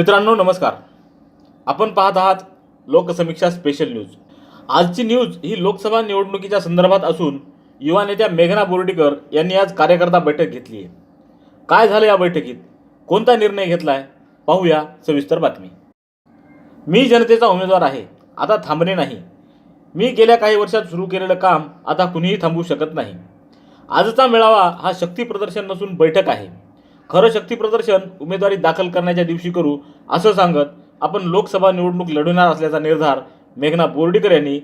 मित्रांनो नमस्कार. आपण पाहत आहात लोकसमीक्षा स्पेशल न्यूज आजची न्यूज ही लोकसभा निवडणुकीच्या संदर्भात असून युवा नेत्या मेघना बोर्डीकर यांनी आज कार्यकर्ता बैठक घेतली आहे. काय झालं या बैठकीत? कोणता निर्णय घेतला आहे पाहूया सविस्तर बातमी. मी जनतेचा उमेदवार आहे. आता थांबणे नाही. मी गेल्या काही वर्षात सुरू केलेलं काम आता कुणीही थांबवू शकत नाही. आजचा मेळावा हा शक्ती प्रदर्शन नसून बैठक आहे. खरं शक्ती प्रदर्शन उमेदवारी दाखल करण्याच्या दिवशी करू असं सांगत आपण लोकसभा निवडणूक लढवणार असल्याचा निर्धार मेघना बोर्डीकर यांनी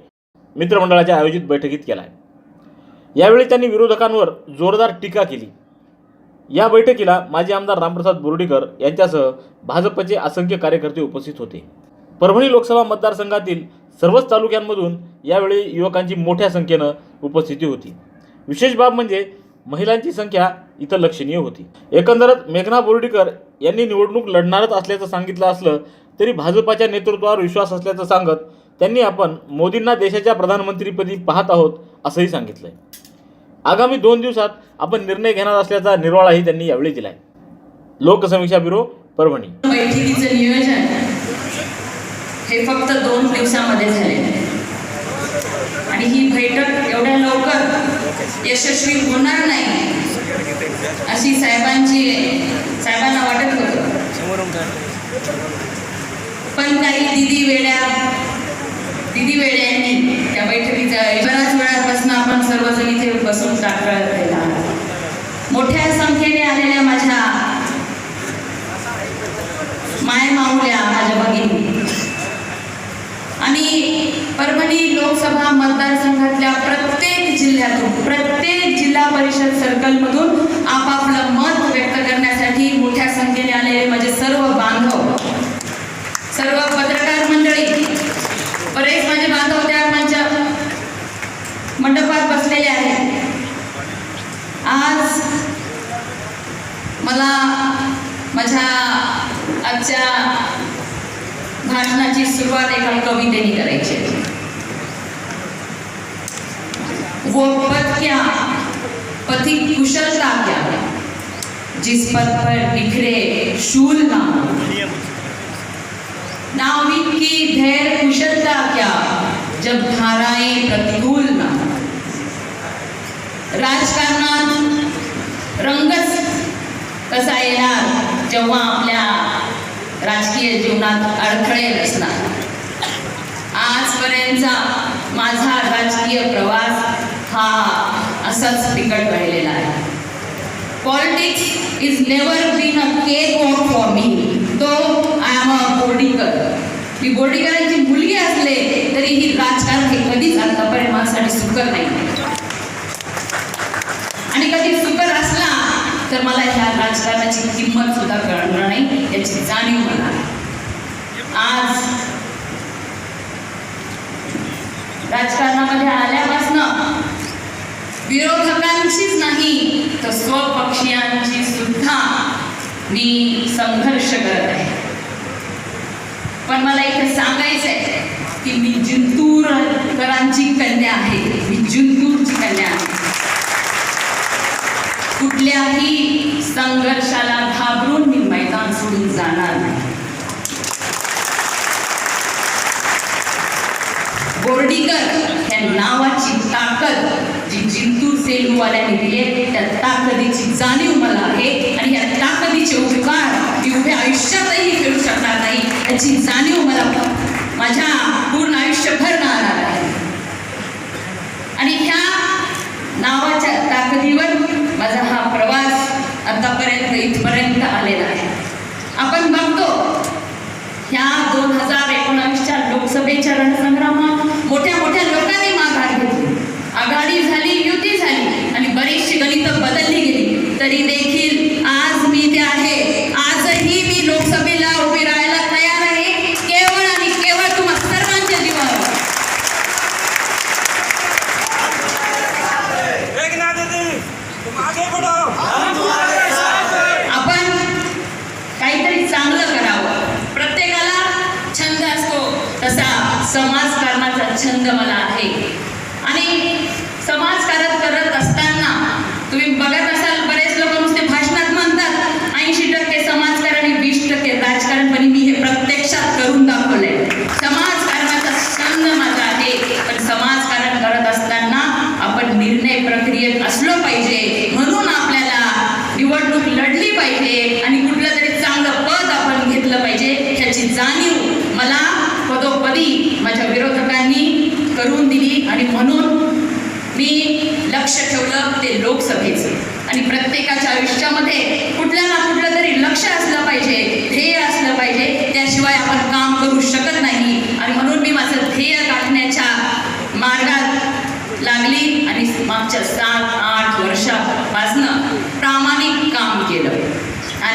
मित्रमंडळाच्या आयोजित बैठकीत केला आहे यावेळी त्यांनी विरोधकांवर जोरदार टीका केली. या बैठकीला माजी आमदार रामप्रसाद बोर्डीकर यांच्यासह भाजपचे असंख्य कार्यकर्ते उपस्थित होते. परभणी लोकसभा मतदारसंघातील सर्वच तालुक्यांमधून यावेळी युवकांची मोठ्या संख्येनं उपस्थिती होती. विशेष बाब म्हणजे महिलांची संख्या इथं लक्षणीय होती. एकंदरच मेघना बोर्डीकर यांनी निवडणूक लढणारच असल्याचं सांगितलं असलं तरी भाजपाच्या नेतृत्वावर विश्वास असल्याचं सांगत त्यांनी आपण मोदींना देशाच्या प्रधानमंत्रीपदी पाहत आहोत असंही सांगितलंय. आगामी दोन दिवसात आपण निर्णय घेणार असल्याचा निर्वाळाही त्यांनी यावेळी दिलाय. लोकसमीक्षा ब्युरो परभणी. बैठकीचं नियोजन हे फक्त दोन दिवसामध्ये झाले आणि ही बैठक एवढ्या लवकर यशस्वी होणार नाही. अशी साहेबांची साहेबांना वाटत होत. पण काही दिदी वेड्या दिदी वेड्यांनी त्या बैठकीचा बऱ्याच वेळापासून आपण सर्वजण इथे बसून टाकळ राहिला. मोठ्या संख्येने आलेल्या माझ्या माय माऊल्या माझ्या भगिनी. आणि परभणी लोकसभा मतदारसंघातल्या जिल्ह्यातून प्रत्येक जिल्हा परिषद सर्कलमधून आपापलं मत व्यक्त करण्यासाठी मोठ्या संख्येने आलेले माझे सर्व बांधव सर्व पत्रकार मंडळी बरेच माझे बांधव त्या माझ्या मंडपात बसलेले आहेत आज मला माझ्या आजच्या भाषणाची सुरुवात एका कवितेने करायची आहे. वो पद क्या पथी कुशलता क्या जिस पद पर बिखरे शूल ना हो। नाविक की धैर्य कुशलता क्या जब धाराएं प्रतिकूल ना हो। राजकारणात रंगच कसा येणार जेव्हा आपल्या राजकीय जीवनात अडथळे नसणार आजपर्यंतचा माझा राजकीय प्रवास हा असाच बिकट राहिलेला आहे. Politics is never been a cake walk for me तो आय एम अ बोर्डीकर मी बोर्डीकरांची मुलगी असले तरी ही राजकारण हे कधीच आतापर्यंत माझ्यासाठी सुकर नाही. आणि कधी सुकर असला तर मला ह्या राजकारणाची किंमत सुद्धा कळणार नाही याची जाणीव मला आज राजकारणामध्ये आल्यापासनं विरोधकांचीच नाही तर स्वपक्षीयांची सुद्धा मी संघर्ष करत आहे. पण मला इथे सांगायचं आहे की मी जिंतूरकरांची कन्या आहे. मी जिंतूरची कन्या आहे. कुठल्याही संघर्षाला घाबरून मी मैदान सोडून जाणार नाही. बोर्डीकर या नावाची ताकद जी जिंतूर सेलूवाल्यांनी दिली आहे त्या ताकदीची जाणीव मला आहे. आणि या ताकदीचे उपकार मी उभ्या आयुष्यातही करू शकणार नाही याची जाणीव मला माझ्या पूर्ण आयुष्यभर राहणार आहे. आणि ह्या नावाच्या ताकदीवर माझा हा प्रवास आतापर्यंत इथपर्यंत आलेला आहे. आपण बघतो ह्या दोन हजार एकोणावीसच्या लोकसभेच्या रणसंग्रामात मोठ्या मोठ्या लोकांनी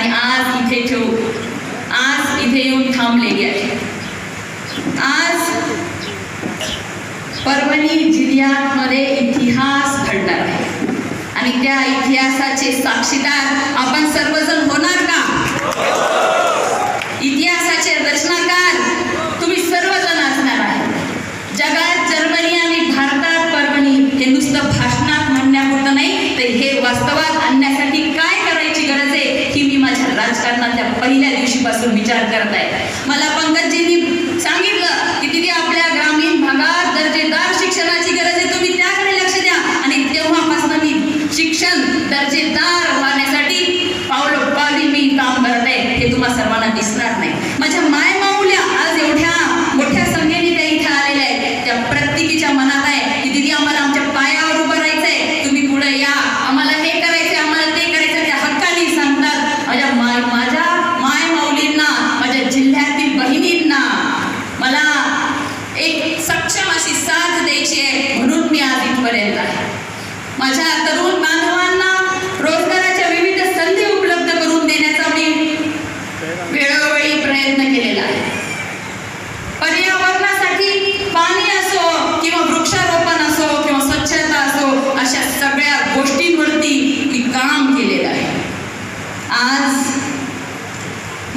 आणि आज इथे ठेवू. आज इथे येऊन थांबलेली आहे आज परभणी जिल्ह्यामध्ये इतिहास घडणार आहे. आणि त्या इतिहासाचे साक्षीदार आपण सर्वजण होणार का? इतिहासाचे रचनाकार काळापासून विचार करताय मला पंकजजींनी सांगितलं की तिथे आपल्या ग्रामीण भागात दर्जेदार शिक्षणाची गरज आहे. तुम्ही त्याकडे लक्ष द्या. आणि तेव्हापासून मी शिक्षण दर्जेदार होण्यासाठी पावलं पावली मी काम करत. आहे हे तुम्हाला सर्वांना दिसणार नाही. माझ्या माय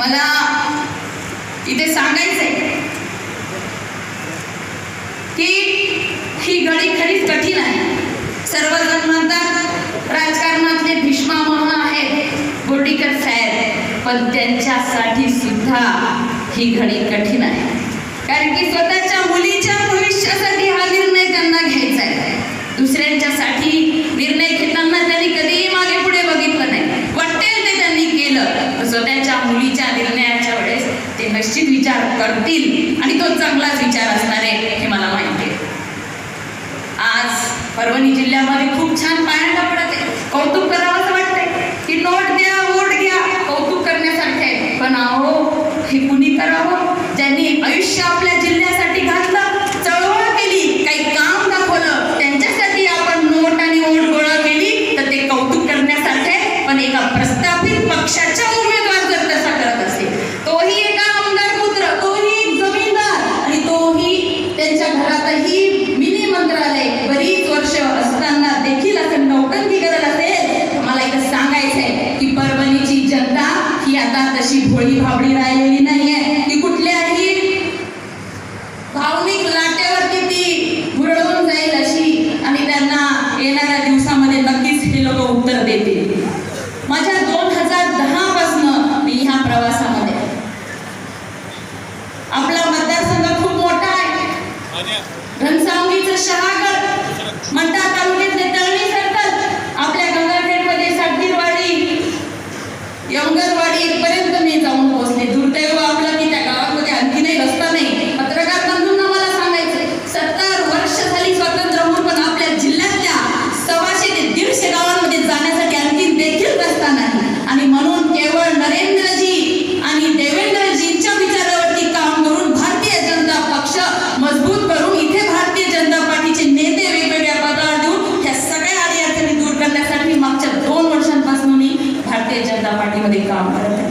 मला इथे सांगायचंय की ही गडी खरीच कठीण आहे. सर्वजण म्हणतात राजकारणातले भीष्मा म्हणून आहेत बोर्डीकर साहेब पण त्यांच्यासाठी सुद्धा ही घडी कठीण आहे. कारण की स्वतःच्या मुलीच्या भविष्यासाठी हा निश्चित विचार करतील आणि तो चांगलाच विचार असणार आहे हे मला माहिती आहे. आज परभणी जिल्ह्यामध्ये खूप छान पायांना पडत आहे. कौतुक करा घरातही पार्टीमध्ये काम करत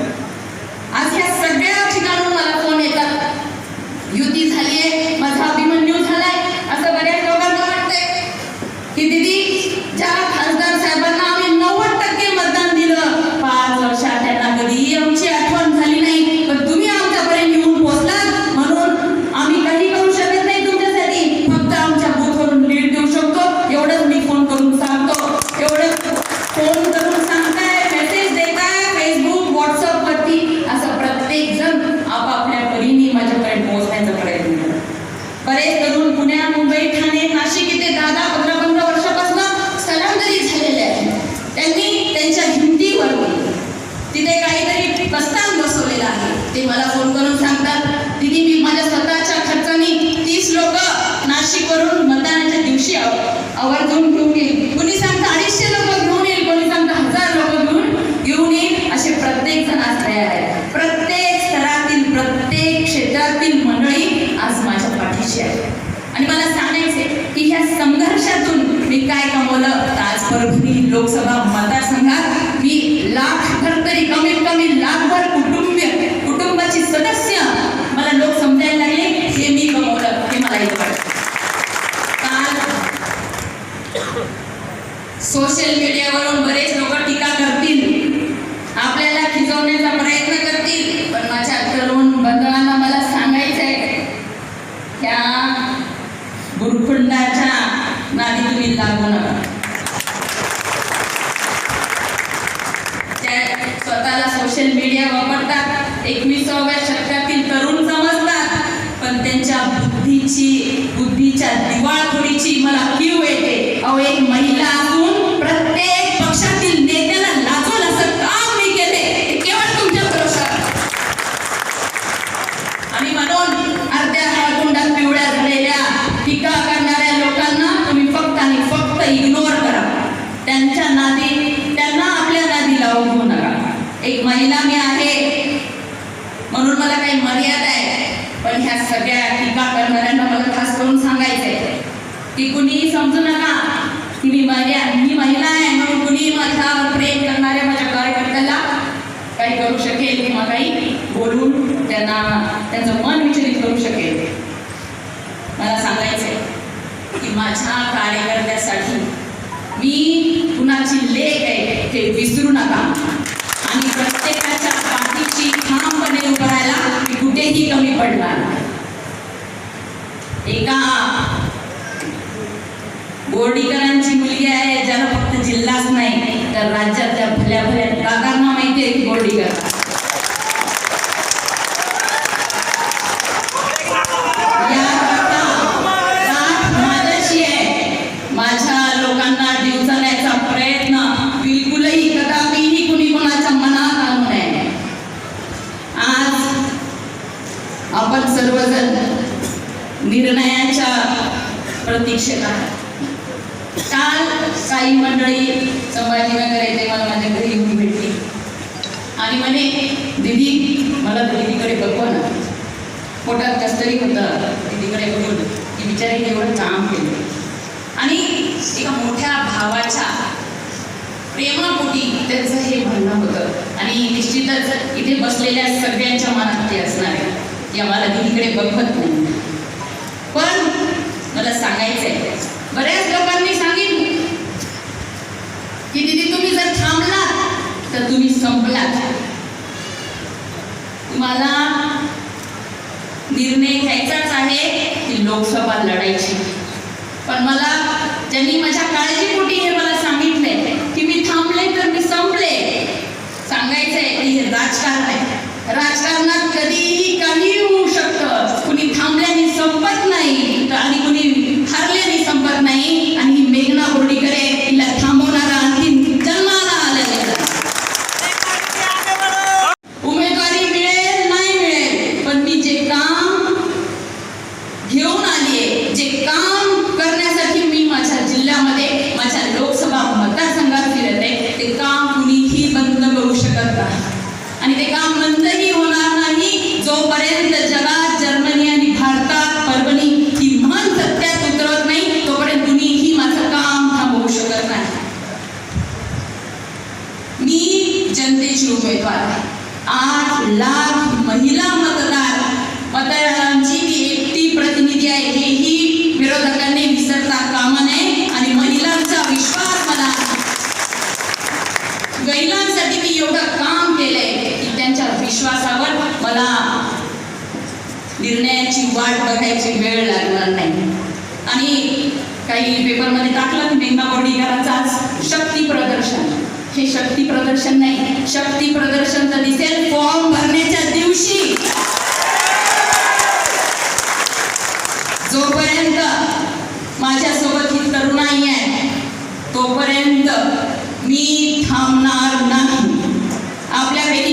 काय आज परभणी लोकसभा मतदारसंघात मी लाखभर तरी कमीत कमी लाख कुटुंबीय कुटुंबाची सदस्य मला लोक समजायला लागले हे मी कमवलं हे मला येत पडतं काल सोशल मीडियावरून बरेच लोक टीका करतील आपल्याला खिजवण्याचा प्रयत्न करतील पण माझ्या तरुण बंधवांना मला सांगायचं आहे त्या गुरुकुंडाच्या नादी तुम्ही लागू नका त्या स्वतःला सोशल मीडिया वापरतात एकविसाव्या शतकातील तरुण समजतात पण त्यांच्या बुद्धीची बुद्धीच्या दिवाळखोरीची मला कीव येते अहो एक महिला असून प्रत्येक पक्षातील नेत्याला लाजवल असं काम मी केले हे केवळ तुमच्या भरोशावर आणि म्हणून अर्ध्या काळकुंडात पिवळ्या झालेल्या टीका करणाऱ्या लोकांना तुम्ही फक्त आणि फक्त इग्नोर करा त्यांच्या नादी त्यांना आपल्या नादी लावू घेऊ नका एक महिला मी आहे काही मर्यादा आहे. पण ह्या सगळ्या टीका करणाऱ्यांना मला खास करून सांगायचंय. की कुणीही समजू नका की मी महिला मी महिला आहे म्हणून कुणी माझ्यावर प्रेम करणाऱ्या माझ्या कार्यकर्त्याला काही करू शकेल किंवा काही बोलून त्यांना त्यांचं मन विचलित करू शकेल. मला सांगायचं आहे की माझ्या कार्यकर्त्यासाठी मी कुणाची लेख आहे ते विसरू नका. कमी पडणार नाही. एका बोर्डीकरांची मुलगी आहे ज्याला फक्त जिल्हाच नाही तर राज्यातल्या भल्या भल्या दादांना माहिती आहे की बोर्डीकर निर्णयाच्या प्रतीक्षेत आहात काल काही मंडळी संभाजीनगर येते मला माझ्या घरी येऊन भेटली. आणि म्हणे दिदी मला दिदीकडे दीदीकडे बघवा ना. पोटात कसतरी होतं दिदीकडे बघून. की बिचारे एवढं काम केलं. आणि एका मोठ्या भावाच्या प्रेमापोटी त्यांचं हे म्हणणं होतं. आणि निश्चितच इथे बसलेल्या सगळ्यांच्या मनात ते असणार आहे. की आम्हाला दिदीकडे बघवत नाही. पण मला सांगायचंय. बऱ्याच लोकांनी सांगितलं की दीदी तुम्ही जर थांबलात तर तुम्ही संपलात. तुम्हाला निर्णय घ्यायचाच आहे की लोकसभा लढायची. पण मला ज्यांनी माझ्या काळजीपोटी हे मला सांगितले की मी थांबले तर मी संपले. सांगायचंय की हे राजकारण आहे. राजकारण कधीही काही होऊ शकतं कुणी थांबल्याने संपत नाही तर आणि कुणी हारल्याने संपत नाही आणि ही मेघना बोर्डीकर आहे तिला थांबवणारा आणखी जन्माला आलेला आहे. उमेदवारी मिळेल नाही मिळेल पण मी जे काम घेऊन आलीये जे काम करण्यासाठी मी माझ्या जिल्ह्यामध्ये माझ्या लोकसभा मतदारसंघात फिरत आहे ते काम कुणीही बंद करू शकत नाही आणि ते काम बंदही होणार नाही जोपर्यंत जगात जर्मनी आणि भारतात परभणी ही म्हण सत्यात उतरत नाही तोपर्यंत कुणीही माझं काम थांबवू शकत नाही मी जनतेची उमेदवार आहे आठ लाख महिला मतदार मतदारांची मी एकटी प्रतिनिधी आहे हेही विरोधकांनी विसरता कामा नये आणि महिलांचा विश्वास मला महिलांसाठी मी एवढं काम केलंय की त्यांच्या विश्वासावर मला निर्णयाची वाट बघायची वेळ लागणार नाही. आणि काही पेपरमध्ये टाकलं की मेघना बोर्डीकरांचं आज शक्ती प्रदर्शन. हे शक्ती प्रदर्शन नाही. शक्ती प्रदर्शन तर दिसेल फॉर्म भरण्याच्या दिवशी. जोपर्यंत माझ्यासोबत ही तरुणाई आहे तोपर्यंत मी थांबणार नाही. आपल्यापैकी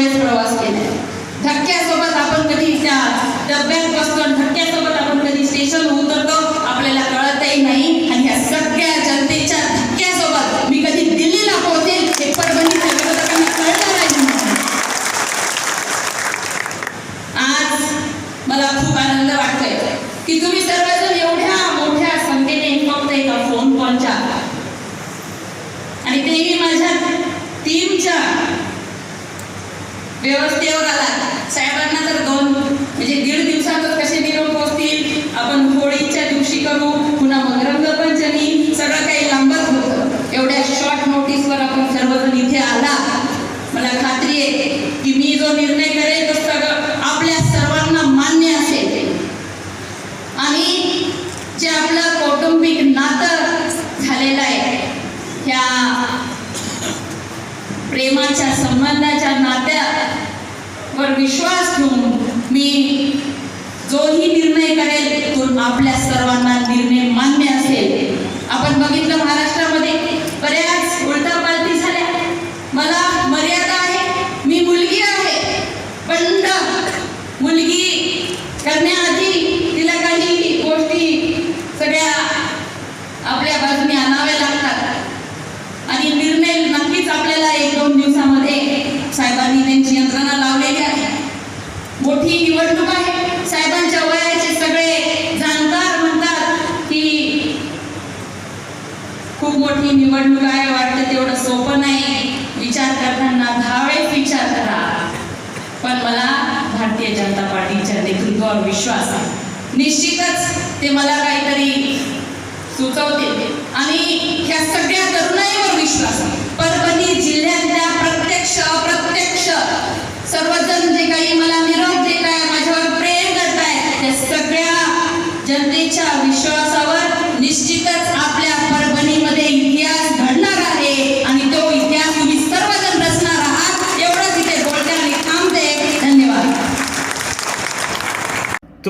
वेळेस प्रवास केला. धक्क्यासोबत आपण कधी त्या डब्यात बसतो धक्क्यासोबत आपण कधी स्टेशन उतरतो आपल्याला कळतही नाही. आणि ह्या सगळ्या जनतेच्या धक्क्यासोबत मी कधी दिल्लीला पोहोचेल हे परभणीच्या आज मला खूप आनंद वाटतोय की तुम्ही सर्वजण एवढ्या मोठ्या संख्येने फोन कॉलच्या आणि तेही माझ्या टीमच्या व्यवस्थेवर आला साहेबांना तर दोन म्हणजे दीड दिवसातच कसे निरोप पोहोचतील आपण होळीच्या दिवशी करू पुन्हा मग रंगपंचमी सगळं काही लांबच होतं. एवढ्या शॉर्ट नोटीसवर आपण सर्वजण इथे आला. मला खात्री आहे की मी जो निर्णय करेल तो सगळं आपल्या सर्वांना मान्य असेल. आणि जे आपलं कौटुंबिक नातं झालेलं आहे ह्या प्रेमाच्या संबंधाच्या पण विश्वास ठेवून मी जोही निर्णय करेल तो आपल्या सर्वांना निर्णय मान्य असेल. आपण बघितलं महाराष्ट्रामध्ये बऱ्याच उलटापालटी झाल्या. मला मर्यादा आहे मी मुलगी आहे. पण मुलगी करण्याआधी तिला काही गोष्टी सगळ्या आपल्या बाजूने आणाव्या लागतात. आणि निर्णय नक्कीच आपल्याला एक दोन दिवसामध्ये साहेबांनी त्यांची मोठी निवडणूक आहे. साहेबांच्या वयाचे सगळे जाणकार म्हणतात की खूप मोठी निवडणूक आहे वाटतं तेवढं सोपं नाही. विचार करताना दहा वेळेस विचार करा. पण मला भारतीय जनता पार्टीच्या नेतृत्वावर विश्वास आहे. निश्चितच ते मला काहीतरी सुचवते आणि ह्या सगळ्या तरुणाईवर विश्वास आहे. परभणी जिल्ह्यात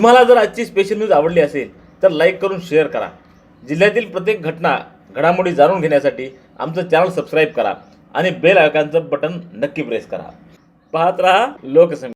तुम्हाला जर आजची स्पेशल न्यूज आवडली असेल तर लाईक करून शेअर करा. जिल्ह्यातील प्रत्येक घटना घडामोडी जाणून घेण्यासाठी आमचं चॅनल सबस्क्राईब करा आणि बेल आयकॉनचं बटन नक्की प्रेस करा. पाहत रहा लोकसंख्या.